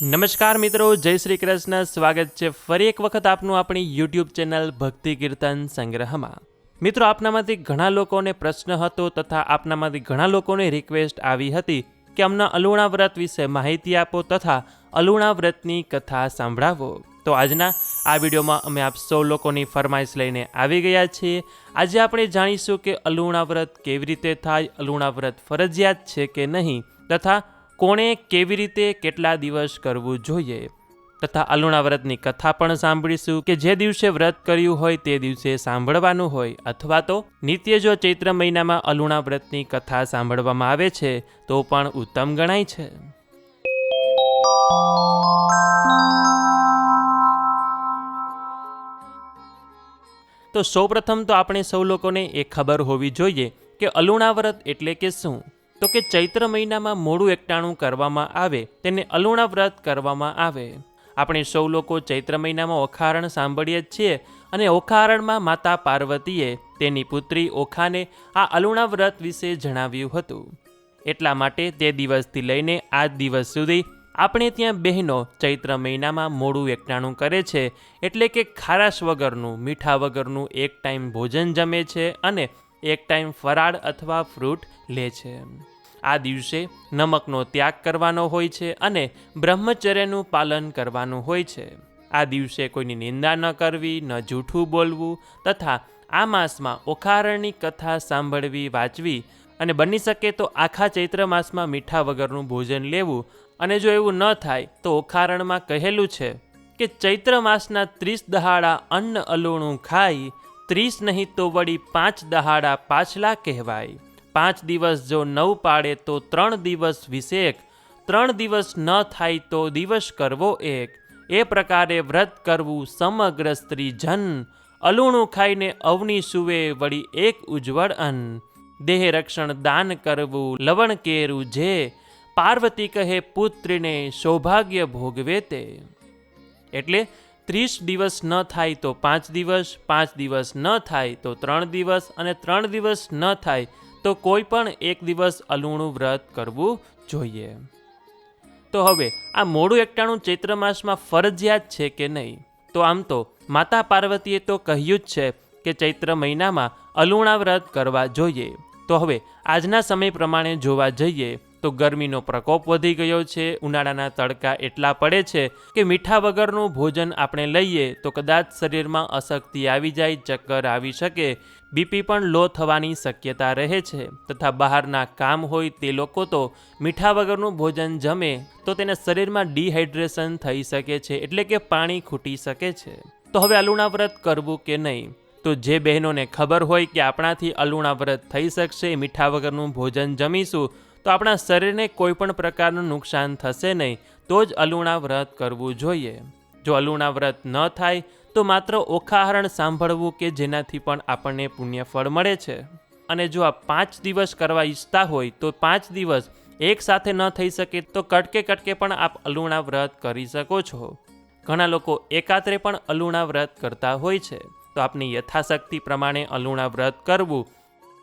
નમસ્કાર મિત્રો, જય શ્રી કૃષ્ણ. સ્વાગત છે ફરી એક વખત આપનું આપણી યુટ્યુબ ચેનલ ભક્તિ કીર્તન સંગ્રહમાં. મિત્રો, આપનામાંથી ઘણા લોકોને પ્રશ્ન હતો તથા આપનામાંથી ઘણા લોકોને રિક્વેસ્ટ આવી હતી કે અમને અલુણા વ્રત વિશે માહિતી આપો તથા અલુણા વ્રતની કથા સંભળાવો. તો આજના આ વિડીયોમાં અમે આપ સૌ લોકોની ફરમાઈશ લઈને આવી ગયા છીએ. આજે આપણે જાણીશું કે અલુણા વ્રત કેવી રીતે થાય, અલુણા વ્રત ફરજિયાત છે કે નહીં તથા કોણે કેવી રીતે કેટલા દિવસ કરવું જોઈએ? તથા અલુણા વ્રતની કથા પણ સાંભળીશું કે જે દિવસે વ્રત કર્યું હોય તે દિવસે સાંભળવાનું હોય અથવા તો નિત્ય જો ચૈત્ર મહિનામાં અલુણા વ્રતની કથા સાંભળવામાં આવે છે, તો પણ ઉત્તમ ગણાય છે. તો સૌપ્રથમ તો આપણે સૌ લોકોને એ ખબર હોવી જોઈએ કે અલુણા વ્રત એટલે કે શું? તો કે ચૈત્ર મહિનામાં મોડું એકટાણું કરવામાં આવે, તેને અલુણા વ્રત કરવામાં આવે. આપણે સૌ લોકો ચૈત્ર મહિનામાં ઓખારણ સાંભળીએ જ છીએ અને ઓખારણમાં માતા પાર્વતીએ તેની પુત્રી ઓખાને આ અલુણા વ્રત વિશે જણાવ્યું હતું. એટલા માટે તે દિવસથી લઈને આજ દિવસ સુધી આપણે ત્યાં બહેનો ચૈત્ર મહિનામાં મોડું એકટાણું કરે છે, એટલે કે ખારાશ વગરનું, મીઠા વગરનું એક ટાઈમ ભોજન જમે છે અને એક ટાઈમ ફરાળ અથવા ફ્રૂટ લે છે. આ દિવસે નમકનો ત્યાગ કરવાનો હોય છે અને બ્રહ્મચર્યનું પાલન કરવાનું હોય છે. આ દિવસે કોઈની નિંદા ન કરવી, ન જૂઠું બોલવું તથા આ માસમાં ઓખારણની કથા સાંભળવી, વાંચવી અને બની શકે તો આખા ચૈત્ર માસમાં મીઠા વગરનું ભોજન લેવું અને જો એવું ન થાય તો ઓખારણમાં કહેલું છે કે ચૈત્ર માસના ત્રીસ દહાડા અન્ન અલુણું ખાઈ, ત્રીસ નહીં તો વળી પાંચ દહાડા પાછલા કહેવાય. પાંચ દિવસ જો નવ પાડે તો ત્રણ દિવસ વિશેક, ત્રણ દિવસ ન થાય તો દિવસ કરવો એક. એ પ્રકારે વ્રત કરવું સમગ્ર સ્ત્રી જન અલુણું ખાઈને અવની સુવે વળી એક ઉજ્જવળ અન્ન. દેહ રક્ષણ દાન કરવું લવણ કેરું જે, પાર્વતી કહે પુત્રીને સૌભાગ્ય ભોગવે તે. એટલે ત્રીસ દિવસ ન થાય તો પાંચ દિવસ પાંચ દિવસ ન થાય તો ત્રણ દિવસ અને ત્રણ દિવસ ન થાય તો કોઈ પણ એક દિવસ અલૂણું વ્રત કરવું જોઈએ. તો હવે, આ મોડું એકટાણું ચૈત્ર માસમાં ફરજિયાત છે કે નહીં? તો આમ તો, માતા પાર્વતીએ તો કહ્યું જ છે કે ચૈત્ર મહિનામાં અલૂણા વ્રત કરવા જોઈએ. તો હવે, આજના સમય પ્રમાણે જોવા જઈએ, તો ગરમીનો પ્રકોપ વધી ગયો છે, ઉનાળાના તડકા એટલા પડે છે કે મીઠા વગરનું ભોજન આપણે લઈએ તો કદાચ શરીરમાં અશક્તિ આવી જાય, ચક્કર આવી શકે. બીપી પણ લો થવાની શક્યતા રહે છે તથા બહારના કામ હોય તે લોકો તો મીઠા વગરનું ભોજન જમે તો તેને શરીરમાં ડિહાઇડ્રેશન થઈ શકે છે એટલે કે પાણી ખૂટી શકે છે. તો હવે અલુણા વ્રત કરવું કે નહીં? તો જે બહેનોને ખબર હોય કે આપણાથી અલુણા વ્રત થઈ શકશે, મીઠા વગરનું ભોજન જમીશું, તો આપણા શરીરને કોઈપણ પ્રકારનું નુકસાન થશે નહીં, તો જ અલુણા વ્રત કરવું જોઈએ. જો અલુણા વ્રત ન થાય તો માત્ર ઓખાહરણ સાંભળવું કે જેનાથી પણ આપણને પુણ્યફળ મળે છે? અને જો આ પાંચ દિવસ કરવા ઈચ્છતા હોય, તો પાંચ દિવસ એક સાથે ન થઈ શકે તો કટકે કટકે પણ આપ અલુણા વ્રત કરી શકો છો. ઘણા લોકો એકાત્રે પણ અલુણા વ્રત કરતા હોય છે. તો આપની યથાશક્તિ પ્રમાણે અલુણા વ્રત કરવું.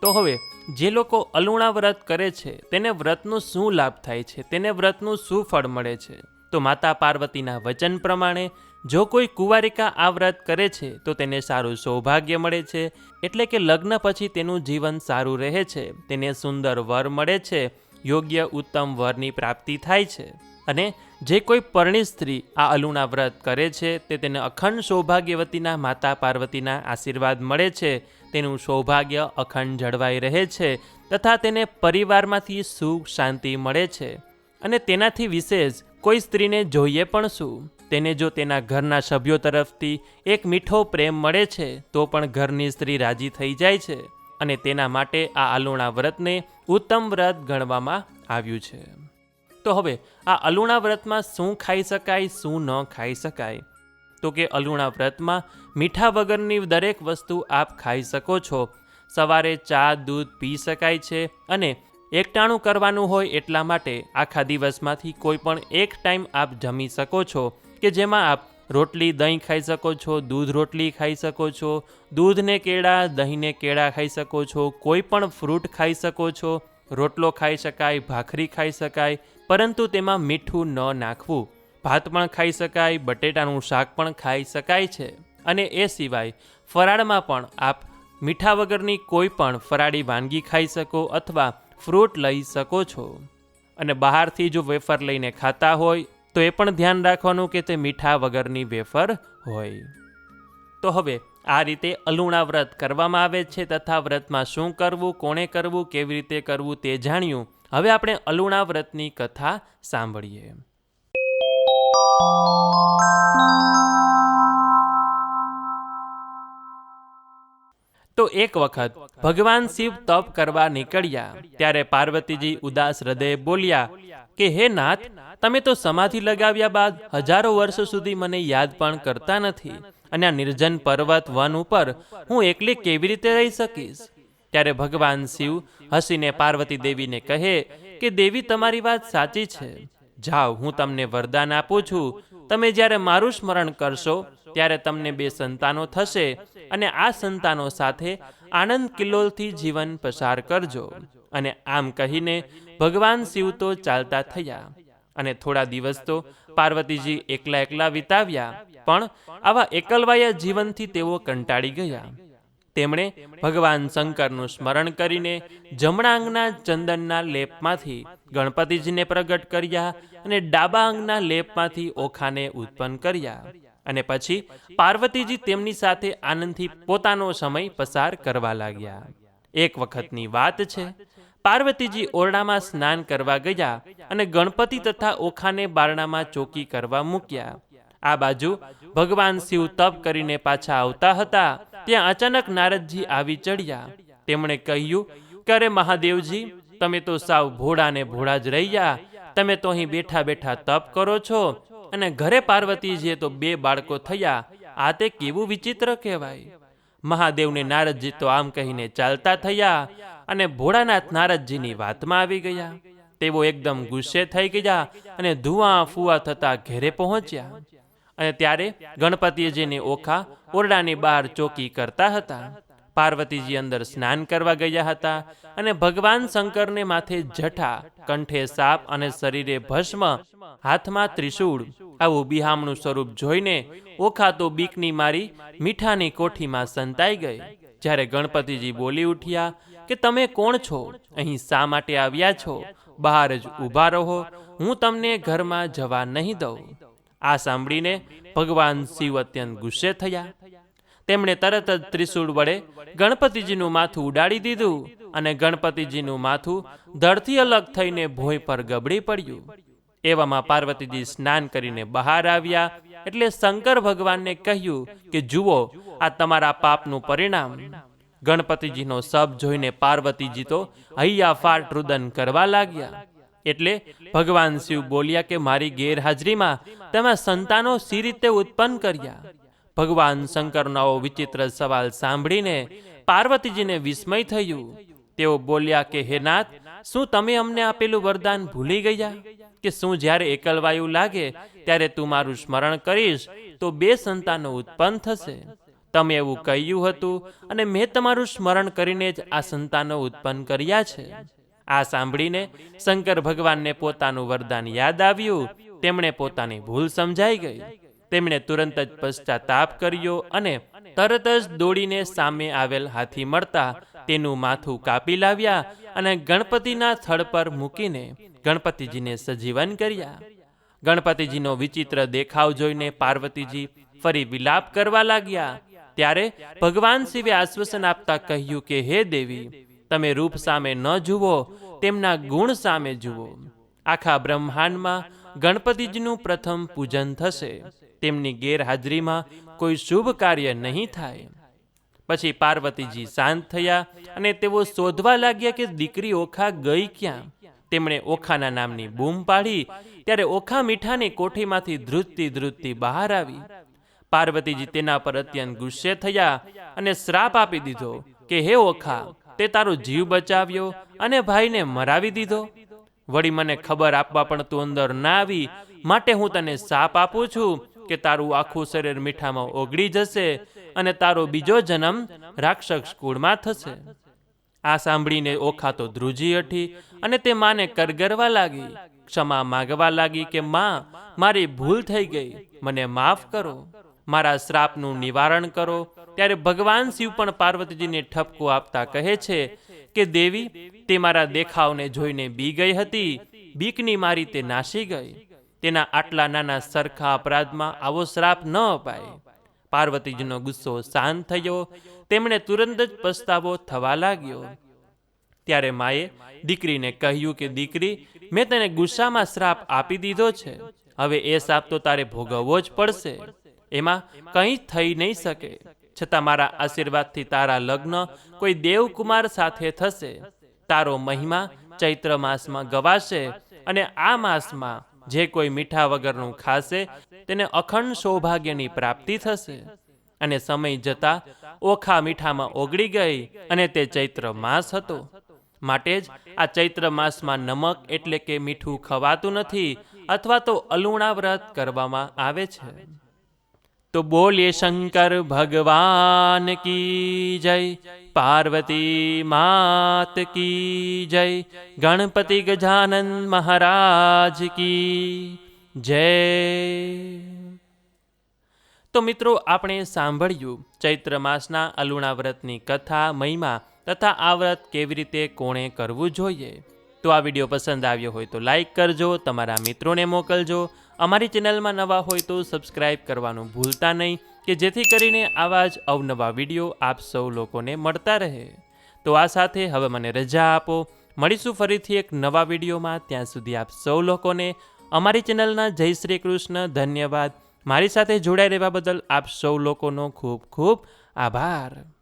તો હવે, જે લોકો અલુણા વ્રત કરે છે, તેને વ્રતનું શું લાભ થાય છે? તેને વ્રતનું શું ફળ મળે છે? તો માતા પાર્વતીના વચન પ્રમાણે જો કોઈ કુંવારિકા આ વ્રત કરે છે, તો તેને સારું સૌભાગ્ય મળે છે. એટલે કે લગ્ન પછી તેનું જીવન સારું રહે છે. તેને સુંદર વર મળે છે. યોગ્ય ઉત્તમ વરની પ્રાપ્તિ થાય છે. અને જે કોઈ પરણિત સ્ત્રી આ અલુણા વ્રત કરે છે, તે તેને અખંડ સૌભાગ્યવતીના માતા પાર્વતીના આશીર્વાદ મળે છે. તેનું સૌભાગ્ય અખંડ જળવાઈ રહે છે તથા તેને પરિવારમાંથી સુખ, શાંતિ મળે છે. અને તેનાથી વિશેષ કોઈ સ્ત્રીને જોઈએ પણ શું? તેને જો તેના ઘરના સભ્યો તરફથી એક મીઠો પ્રેમ મળે છે, તો પણ ઘરની સ્ત્રી રાજી થઈ જાય છે અને તેના માટે આ અલુણા વ્રતને ઉત્તમ વ્રત ગણવામાં આવ્યું છે. તો હવે, આ અલુણા વ્રતમાં શું ખાઈ શકાય, શું ન ખાઈ શકાય? તો કે અલુણા વ્રતમાં મીઠા વગરની દરેક વસ્તુ આપ ખાઈ શકો છો. સવારે ચા, દૂધ પી શકાય છે અને એકટાણું કરવાનું હોય એટલા માટે આખા દિવસમાંથી કોઈ પણ એક ટાઈમ આપ જમી શકો છો કે જેમાં આપ રોટલી દહીં ખાઈ શકો છો, દૂધ રોટલી ખાઈ શકો છો, દૂધને કેળા, દહીંને કેળા ખાઈ શકો છો, કોઈ પણ ફ્રૂટ ખાઈ શકો છો, રોટલો ખાઈ શકાય, ભાખરી ખાઈ શકાય, પરંતુ તેમાં મીઠું ન નાખવું. ભાત પણ ખાઈ શકાય, બટેટાનું શાક પણ ખાઈ શકાય છે. અને એ સિવાય ફરાળમાં પણ આપ મીઠા વગરની કોઈ પણ ફરાળી વાનગી ખાઈ શકો અથવા ફ્રૂટ લઈ શકો છો. અને બહારથી જો વેફર લઈને ખાતા હોય, તો એ પણ ધ્યાન રાખવાનું કે તે મીઠા વગરની વેફર હોય. તો હવે આ રીતે અલુણા વ્રત કરવામાં આવે છે, તથા વ્રતમાં શું કરવું, કોણે કરવું, કેવી રીતે કરવું તે જાણ્યું. હવે આપણે અલુણા વ્રતની કથા સાંભળીએ. તો એક વખત ભગવાન શિવ તપ કરવા નીકળ્યા. ત્યારે પાર્વતીજી ઉદાસ હૃદયે બોલ્યા, કે હે નાથ, તમે તો સમાધિ લગાવ્યા બાદ હજારો વર્ષ સુધી મને યાદ પણ કરતા નથી અને આ નિર્જન પર્વત વન ઉપર હું એકલી કેવી રીતે રહી શકીશ? ત્યારે ભગવાન શિવ હસીને પાર્વતી દેવીને કહે, કે દેવી, તમારી વાત સાચી છે. જાઓ, હું તમને વરદાન આપું છું. તમે જ્યારે મારું સ્મરણ કરશો, ત્યારે તમને બે સંતાનો થશે. અને આ સંતાનો સાથે આનંદ કિલ્લોલથી જીવન પસાર કરજો. અને આમ કહીને ભગવાન શિવ તો ચાલતા થયા. અને થોડા દિવસ તો પાર્વતીજી એકલા એકલા વિતાવ્યા. પણ આવા એકલવાયા જીવનથી તેઓ કંટાળી ગયા. તેમણે ભગવાન શંકરનું સ્મરણ કરીને જમણા અંગના ચંદનના લેપમાંથી ગણપતિજીને પ્રગટ કર્યા અને ડાબા અંગના લેપમાંથી ઓખાને ઉત્પન્ન કર્યા. અને પછી પાર્વતીજી તેમની સાથે આનંદથી પોતાનો સમય પસાર કરવા લાગ્યા. એક વખતની વાત છે, પાર્વતીજી ઓરડામાં સ્નાન કરવા ગયા અને ગણપતિ તથા ઓખાને બારણામાં ચોકી કરવા મૂક્યા. આ બાજુ ભગવાન શિવ તપ કરીને પાછા આવતા હતા. ત્યાં અચાનક નારદજી આવી ચડ્યા. તેમણે કહ્યું કે અરે મહાદેવજી, તમે તો સાવ ભોળા ને ભોળા જ રહ્યા. તમે તો અહીં બેઠા બેઠા તપ કરો છો. અને ઘરે પાર્વતીજીએ તો બે બાળકો થયા, આ તે કેવું વિચિત્ર કહેવાય? મહાદેવને નારદજી તો આમ કહીને ચાલતા થયા અને ભોળાનાથ નારદજીની વાતમાં આવી ગયા. તેઓ એકદમ ગુસ્સે થઈ ગયા અને ધુઆ ફુવા થતા ઘેરે પહોંચ્યા. અને ત્યારે ગણપતિજીની ઓખા ઓરડાની બહાર ચોકી કરતા હતા. પાર્વતીજી અંદર સ્નાન કરવા ગયા હતા અને ભગવાન શંકરને માથે જઠા, કંઠે સાપ અને શરીરે ભસ્મ, હાથમાં ત્રિશૂળ આવું બિહામણું સ્વરૂપ જોઈને ઓખા તો બીકની મારી મીઠાની કોઠીમાં સંતાઈ ગઈ. જ્યારે ગણપતિજી બોલી ઉઠ્યા કે તમે કોણ છો? અહીં શા માટે આવ્યા છો? બહાર જ ઊભા રહો, હું તમને ઘરમાં જવા નહીં દઉં. આ સાંભળીને ભગવાન શિવ અત્યંત ગુસ્સે થયા. તેમણે તરત જ ત્રિશૂળ વડે ગણપતિજીનું માથું ઉડાડી દીધું અને ગણપતિજીનું માથું ધડથી અલગ થઈને ભોય પર ગબડી પડ્યું. એવામાં પાર્વતીજી સ્નાન કરીને બહાર આવ્યા એટલે શંકર ભગવાનને કહ્યું કે, જુઓ, આ તમારા પાપનું પરિણામ. ગણપતિજીનો સબ જોઈને પાર્વતીજી તો હૈયા ફાટ રુદન કરવા લાગ્યા. એટલે ભગવાન શિવ બોલ્યા કે, મારી ગેરહાજરીમાં તમે સંતાનો સી રીતે ઉત્પન્ન કર્યા. ભગવાન શંકરનો વિચિત્ર સવાલ સાંભળીને પાર્વતીજીને વિસ્મય થયું. તેઓ બોલ્યા કે, હે નાથ, શું તમે અમને આપેલું વરદાન ભૂલી ગયા? કે શું જ્યારે એકલવાયુ લાગે, ત્યારે તું મારું સ્મરણ કરીશ, તો બે સંતાનો ઉત્પન્ન થશે? તમે એવું કહ્યું હતું અને મેં તમારું સ્મરણ કરીને જ આ સંતાનો ઉત્પન્ન કર્યા છે. આ સાંભળીને શંકર ભગવાનને પોતાનું વરદાન યાદ આવ્યું. તેમણે પોતાની ભૂલ સમજાઈ ગઈ. તેમણે તુરંત જ પશ્ચાતાપ કર્યો અને તરત જ દોડીને સામે આવેલ હાથી મળતા તેનું માથું કાપી લાવ્યા અને ગણપતિના સ્થળ પર મૂકીને ગણપતિજીને સજીવન કર્યા. ગણપતિજીનો વિચિત્ર દેખાવ જોઈને પાર્વતીજી ફરી વિલાપ કરવા લાગ્યા. ત્યારે ભગવાન શિવે આશ્વાસન આપતા કહ્યું કે, હે દેવી, તમે રૂપ સામે ન જુઓ, તેમના ગુણ સામે જુઓ. આખા બ્રહ્માંડમાં ગણપતિજીનું પ્રથમ પૂજન થશે. તેમની ગેરહાજરીમાં કોઈ શુભ કાર્ય નહીં થાય. પછી પાર્વતીજી શાંત થયા અને તેઓ શોધવા લાગ્યા કે દીકરી ઓખા ગઈ ક્યાં? તેમણે ઓખાના નામની બૂમ પાડી, ત્યારે ઓખા મીઠાની કોઠીમાંથી ધ્રુજતી ધ્રુજતી બહાર આવી. પાર્વતીજી તેના પર અત્યંત ગુસ્સે થયા અને શ્રાપ આપી દીધો કે, હે ઓખા, તે તારો જીવ બચાવ્યો અને ભાઈને મરાવી દીધો. વળી મને ખબર આપવા પણ તું અંદર ના આવી, માટે હું તને સાપ આપું છું કે તારું આખું શરીર મીઠામાં ઓગળી જશે અને તારો બીજો જન્મ રાક્ષસ કુળમાં થશે. આ સાંભળીને ઓખા તો ધ્રુજી હઠી અને તે માને કરગરવા લાગી, ક્ષમા માગવા લાગી કે, માં, મારી ભૂલ થઈ ગઈ, મને માફ કરો. મારા શ્રાપનું નિવારણ કરો. ત્યારે ભગવાન શિવ પણ પાર્વતીજીને ઠપકો આપતા કહે છે કે, દેવી, તે મારા દેખાવને જોઈને બી ગઈ હતી, બીકની મારી તે નાસી ગઈ. તેના આટલા નાના સરખા અપરાધમાં આવો શ્રાપ ન અપાય. પાર્વતીજીનો ગુસ્સો શાંત થયો. તેમણે તુરંત જ પસ્તાવો થવા લાગ્યો. ત્યારે માએ દીકરીને કહ્યું કે, દીકરી, મેં તને ગુસ્સામાં શ્રાપ આપી દીધો છે. હવે એ શ્રાપ તો તારે ભોગવવો જ પડશે. એમાં કંઈ થઈ નહીં શકે. છતાં મારા આશીર્વાદથી તારા લગ્ન કોઈ દેવકુમાર સાથે થશે. તારો મહિમા ચૈત્ર માસમાં ગવાશે અને આ માસમાં જે કોઈ મીઠા વગરનું ખાશે, તેને અખંડ સૌભાગ્યની પ્રાપ્તિ થશે. અને સમય જતા ઓખા મીઠામાં ઓગળી ગઈ અને તે ચૈત્ર માસ હતો. માટે જ આ ચૈત્ર માસમાં નમક એટલે કે મીઠું ખવાતું નથી અથવા તો અલુણા વ્રત કરવામાં આવે છે. તો બોલીએ, શંકર ભગવાન કી જય? પાર્વતી માત કી જય? ગણપતિ ગજાનંદ મહારાજ કી જય? તો મિત્રો, આપણે સાંભળ્યું ચૈત્ર માસના અલુણા વ્રતની કથા, મહિમા તથા આ વ્રત કેવી રીતે કોણે કરવું જોઈએ. તો આ વીડિયો પસંદ આવ્યો હોય તો લાઈક કરજો, તમારા મિત્રોને મોકલજો અમારી ચેનલમાં નવા હોય તો સબસ્ક્રાઈબ કરવાનું ભૂલતા નહીં, કે જેથી કરીને આવા જ અવનવા વીડિયો આપ સૌ લોકોને મળતા રહે. તો આ સાથે હવે મને રજા આપો. મળીશું ફરીથી એક નવા વિડીયોમાં. ત્યાં સુધી આપ સૌ લોકોને અમારી ચેનલના જય શ્રી કૃષ્ણ ધન્યવાદ. મારી સાથે જોડાઈ રહેવા બદલ આપ સૌ લોકોનો ખૂબ ખૂબ આભાર.